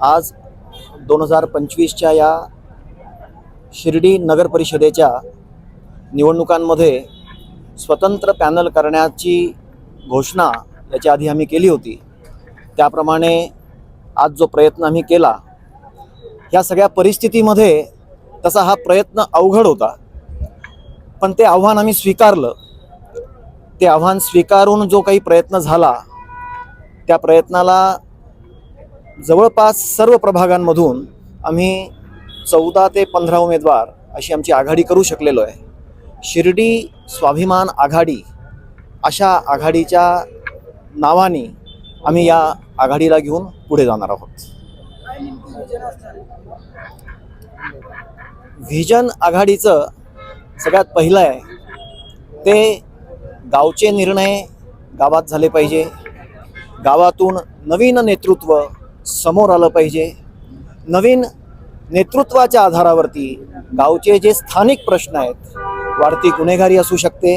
आज दोन हजार पंचवीसच्या या शिर्डी नगर परिषदेच्या निवडणुकांमध्ये स्वतंत्र पॅनल करण्याची घोषणा याच्या आधी आम्ही केली होती. त्याप्रमाणे आज जो प्रयत्न आम्ही केला ह्या सगळ्या परिस्थितीमध्ये तसा हा प्रयत्न अवघड होता. पण ते आव्हान आम्ही स्वीकारलं. ते आव्हान स्वीकारून जो काही प्रयत्न झाला त्या प्रयत्नाला जवळपास सर्व प्रभागांमधून आम्ही चौदा ते पंधरा उमेदवार अशी आमची आघाडी करू शकलेलो आहे. शिर्डी स्वाभिमान आघाडी अशा आघाडीच्या नावाने आम्ही या आघाडीला घेऊन पुढे जाणार आहोत. व्हिजन आघाडीचं सगळ्यात पहिलं आहे ते गावचे निर्णय गावात झाले पाहिजे. गावातून नवीन नेतृत्व समोर आलं पाहिजे. नवीन नेतृत्वाच्या आधारावरती गावचे जे स्थानिक प्रश्न आहेत वाढती गुन्हेगारी असू शकते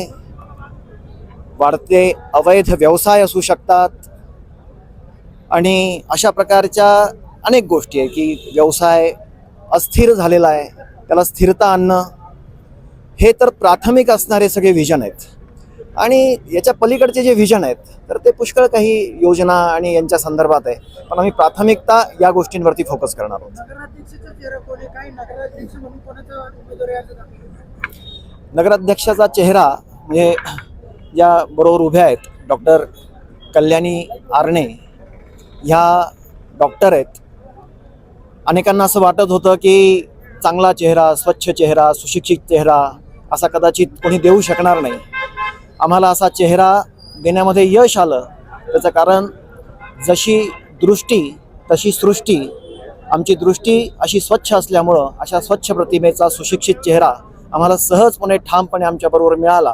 वाढते अवैध व्यवसाय असू शकतात आणि अशा प्रकारच्या अनेक गोष्टी आहे की व्यवसाय अस्थिर झालेला आहे त्याला स्थिरता आणणं हे तर प्राथमिक असणारे सगळे व्हिजन आहेत. आणि याच्या पलीकडचे जे व्हिजन आहेत तर ते पुष्कळ काही योजना आणि यांच्या संदर्भात आहे. पण आम्ही प्राथमिकता या गोष्टींवरती फोकस करणार आहोत. नगराध्यक्षाचा चेहरा म्हणजे या बरोबर उभ्या आहेत डॉक्टर कल्याणी आरणे. ह्या डॉक्टर आहेत. अनेकांना असं वाटत होतं की चांगला चेहरा स्वच्छ चेहरा सुशिक्षित चेहरा असा कदाचित कोणी देऊ शकणार नाही. आम्हाला असा चेहरा देण्यामध्ये यश आलं. त्याचं कारण जशी दृष्टी तशी सृष्टी आमची दृष्टी अशी स्वच्छ असल्यामुळं अशा स्वच्छ प्रतिमेचा सुशिक्षित चेहरा आम्हाला सहजपणे ठामपणे आमच्याबरोबर मिळाला.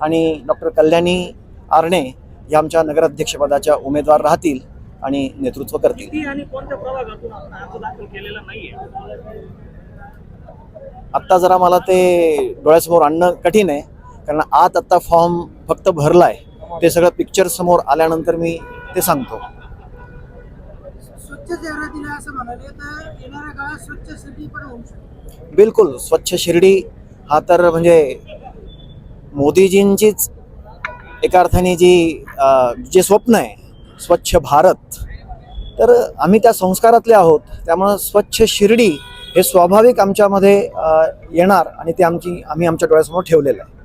आणि डॉक्टर कल्याणी आरणे या आमच्या नगराध्यक्षपदाच्या उमेदवार राहतील आणि नेतृत्व करतील. आत्ता जरा मला ते डोळ्यासमोर आणणं कठीण आहे. कारण आत आत्ता फॉर्म फक्त भरला आहे ते सगळं पिक्चर समोर आल्यानंतर मी ते सांगतो. बिलकुल स्वच्छ शिर्डी हा तर म्हणजे मोदीजींचीच एका अर्थाने जी जे स्वप्न आहे स्वच्छ भारत तर आम्ही त्या संस्कारातले आहोत. त्यामुळं स्वच्छ शिर्डी हे स्वाभाविक आमच्यामध्ये येणार आणि ते आमची आम्ही आमच्या डोळ्यासमोर ठेवलेलं आहे.